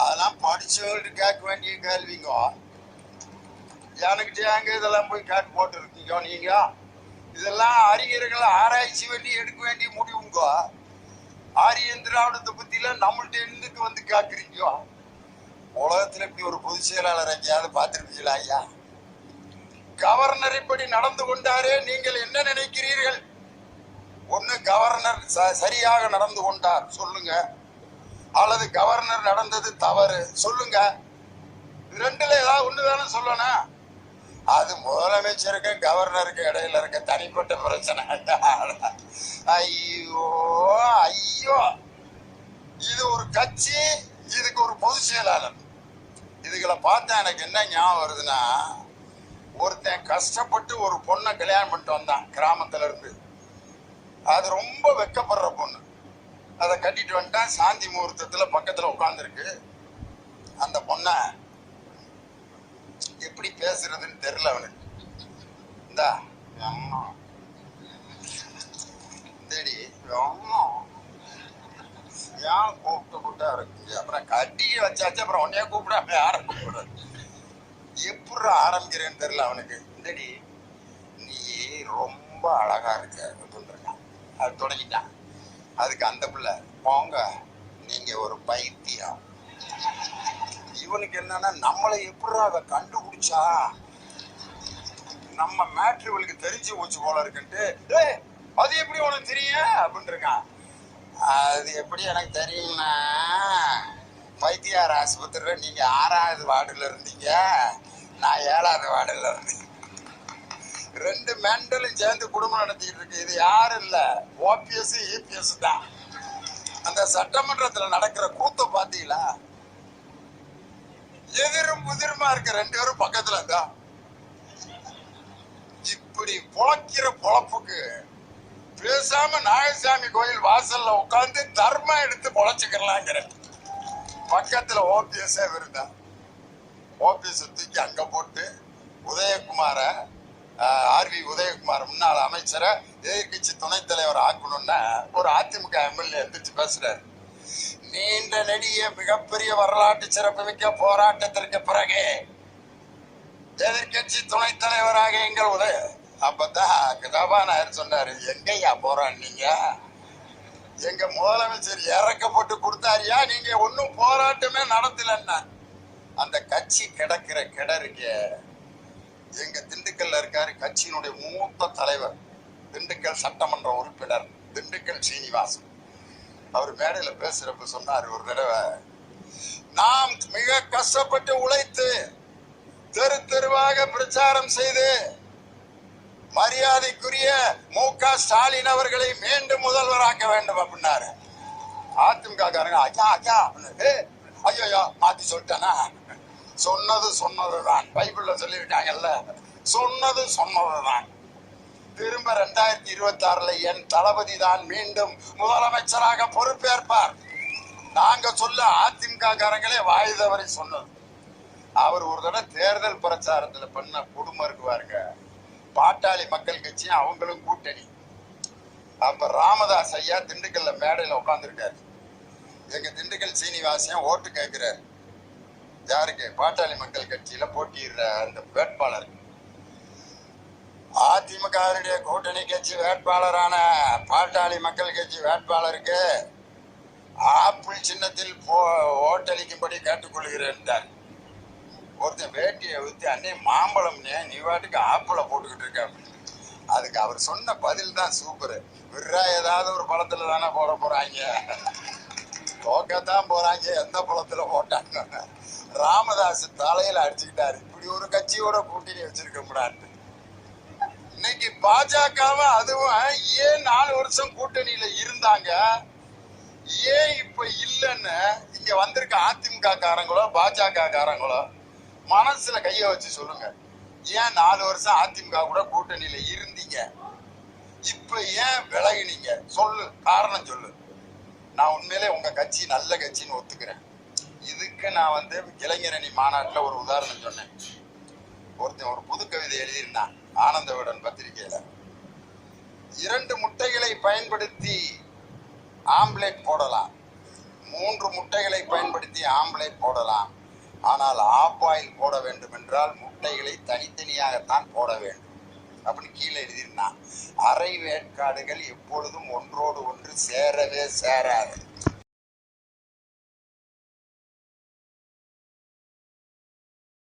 அதெல்லாம் படிச்சவங்கள்ட்ட கேட்க வேண்டிய கேள்விங்க. எனக்கிட்ட அங்க இதெல்லாம் போய் கேட்டு போட்டு இருக்கீங்க நீங்க இதெல்லாம் அறிஞர்கள் ஆராய்ச்சி வேண்டி எடுக்க வேண்டிய முடிவுங்க. ஆரியன் திராவிடத்தை பத்தில நம்மள்ட்ட இருந்துக்கு வந்து கேட்குறீங்க உலகத்துல இப்படி ஒரு பொதுச் செயலாளர் எங்கேயாவது பார்த்துருப்பீங்களா ஐயா? கவர்னர் இப்படி நடந்து கொண்டாரே நீங்கள் என்ன நினைக்கிறீர்கள்? ஒன்று கவர்னர் ச- சரியாக நடந்து கொண்டார் சொல்லுங்க. அல்லது கவர்னர் நடந்தது தவறு சொல்லுங்க. ரெண்டுல ஏதாவது ஒன்று தானே சொல்லணும். அது முதலமைச்சருக்கும் கவர்னருக்கு இடையில இருக்க தனிப்பட்ட பிரச்சனை. ஐயோ ஐயோ. இது ஒரு கட்சி இதுக்கு ஒரு பொதுச் செயலாளர். இதுகளை பார்த்தா எனக்கு என்ன ஞாபகம் வருதுன்னா ஒருத்தன் கஷ்டப்பட்டு ஒரு பொண்ணை கல்யாணம் பண்ணிட்டு வந்தான் கிராமத்துல இருந்து. அது ரொம்ப வெக்கப்படுற பொண்ணு. அதை கட்டிட்டு வந்துட்டான் சாந்தி முகூர்த்தத்துல பக்கத்துல உட்காந்துருக்கு அந்த பொண்ண எப்படி பேசுறதுன்னு தெரியல அவனுக்கு. இந்தா அம்மா. தேடி அம்மா. ஏன் கூப்பிட்டு கூப்பிட்டா இருக்கு? அப்புறம் கட்டி வச்சாச்சு அப்புறம் உன்னைய கூப்பிடாம யாரை கூப்பிடுறது? எப்படி ஆரம்பிக்கிறேன்னு தெரியல அவனுக்கு. இந்தடி நீ ரொம்ப அழகா இருக்க அப்படின்றான் அது தொடங்கிட்டான் அதுக்கு அந்த பிள்ளை போங்க நீங்க ஒரு பைத்தியம். இவனுக்கு என்னன்னா நம்மளை எப்படி அதை கண்டுபிடிச்சா? நம்ம மேட்ரு இவளுக்கு தெரிஞ்சு போச்சு போல இருக்குன்ட்டு அது எப்படி உனக்கு தெரியும்? அப்படின்னு இருக்கான். அது எப்படி எனக்கு தெரியும்னா பைத்தியார் ஆஸ்பத்திரியில் நீங்கள் ஆறாவது வார்டில் இருந்தீங்க. நான் ஏழாவது வார்டுல இருந்தேன். ரெண்டு மெண்டலும் சேர்ந்து குடும்பம் நடத்திட்டு இருக்கு. இது யாரும் இல்ல. ஓபிஎஸ் இபிஎஸ் தான். அந்த சட்டமன்றத்துல நடக்கிற கூத்த பாத்தீங்களா? எதிரும் புதிருமா இருக்க ரெண்டு பேரும் பக்கத்துல தான் இப்படி பொழக்கிற பொழப்புக்கு பேசாம நாகசாமி கோயில் வாசல்ல உட்கார்ந்து தர்மம் எடுத்து பொழைச்சுக்கலாங்கிற பக்கத்துல ஓபிஎஸ் இருந்தா. ஓபிஎஸ் தூக்கி அங்க போட்டு உதயகுமார ஆர்வி உதயகுமார் முன்னாள் அமைச்சரை எதிர்கட்சி துணைத் தலைவர் ஆக்கணும்னா ஒரு அதிமுக எம்எல்ஏ எந்திரிச்சு பேசுறாரு. நீண்ட நெடிய மிகப்பெரிய வரலாற்று சிறப்புமிக்க போராட்டத்திற்கு பிறகு எதிர்கட்சி துணைத் தலைவராக எங்கள் உதய அப்பதான் சபாநாயகர் சொன்னாரு எங்கய்யா போராடினீங்க எங்க முதலமைச்சர் இறக்கப்பட்டு கொடுத்தாரியா? நீங்க ஒன்னும் போராட்டமே நடத்தலன்னா. அந்த கட்சி கிடக்கிற கிடருக்கு எங்க திண்டுக்கல்ல இருக்காரு கட்சியினுடைய மூத்த தலைவர் திண்டுக்கல் சட்டமன்ற உறுப்பினர் திண்டுக்கல் சீனிவாசன். அவர் மேடையில பேசுறப்ப சொன்னார் ஒரு தடவை நாம் மிக கஷ்டப்பட்டு உழைத்து தெரு தெருவாக பிரச்சாரம் செய்து மரியாதைக்குரிய மு. க. ஸ்டாலின் அவர்களை மீண்டும் முதல்வராக்க வேண்டும் அப்படின்னாரு. அதிமுக காரங்க ஐயா ஐயா அப்படின்னு ஐயோ மாத்தி சொல்லிட்டேனா? சொன்னது சொன்னதுதான். பைபிள்ல சொல்லிவிட்டாங்கல்ல சொன்னது சொன்னதுதான். திரும்ப ரெண்டாயிரத்தி இருபத்தி ஆறுல என் தளபதி தான் மீண்டும் முதலமைச்சராக பொறுப்பேற்பார். நாங்க சொல்ல அதிமுக காரங்களே வாய் சொன்னது. அவர் ஒரு தடவை தேர்தல் பிரச்சாரத்துல பண்ண குடும்பம் இருக்குவாருங்க பாட்டாளி மக்கள் கட்சியும் அவங்களும் கூட்டணி. அப்ப ராமதாஸ் ஐயா திண்டுக்கல்ல மேடையில உட்காந்துருக்காரு எங்க திண்டுக்கல் சீனிவாசன் ஓட்டு கேட்கிறாரு யாருக்கு? பாட்டாளி மக்கள் கட்சியில போட்டியிடுற அந்த வேட்பாளர். அதிமுகவுடைய கூட்டணி கட்சி வேட்பாளரான பாட்டாளி மக்கள் கட்சி வேட்பாளருக்கு ஆப்பிள் சின்னத்தில் போ ஓட்டளிக்கும்படி கேட்டுக்கொள்கிறேன் ஒருத்தன் வேட்டியை ஊற்றி அன்னை மாம்பழம்னே நீ வாட்டுக்கு ஆப்பிள போட்டுக்கிட்டு இருக்க. அப்படின்னு. அதுக்கு அவர் சொன்ன பதில் தான் சூப்பர். விர்ரா ஏதாவது ஒரு பழத்துல தானே போட போறாங்க. தோக்கத்தான் போறாங்க. எந்த பழத்துல போட்டாங்க ராமதாஸ் தலையில அடிச்சுக்கிட்டாரு. இப்படி ஒரு கட்சியோட கூட்டணி வச்சிருக்க முடியாது இன்னைக்கு பாஜகவும் அதுவும் ஏன் நாலு வருஷம் கூட்டணியில இருந்தாங்க? ஏன் இப்ப இல்லைன்னு இங்க வந்திருக்க அதிமுக காரங்களோ பாஜக காரங்களோ மனசுல கைய வச்சு சொல்லுங்க. ஏன் நாலு வருஷம் அதிமுக கூட கூட்டணியில இருந்தீங்க? இப்ப ஏன் விலகினீங்க? சொல்லு காரணம் சொல்லு. நான் உண்மையிலே உங்க கட்சி நல்ல கட்சின்னு ஒத்துக்கிறேன். இதுக்கு நான் வந்து இளைஞரணி மாநாட்டில் ஒரு உதாரணம் சொன்னேன். ஒருத்தன் ஒரு புது கவிதை எழுதியிருந்தான் ஆனந்த விகடன் பத்திரிகையில. இரண்டு முட்டைகளை பயன்படுத்தி ஆம்லேட் போடலாம். மூன்று முட்டைகளை பயன்படுத்தி ஆம்லேட் போடலாம். ஆனால் ஆஃப் ஆயில் போட வேண்டும் என்றால் முட்டைகளை தனித்தனியாகத்தான் போட வேண்டும் அப்படின்னு கீழே எழுதியிருந்தான். அரை வேட்காடுகள் எப்பொழுதும் ஒன்றோடு ஒன்று சேரவே சேராது.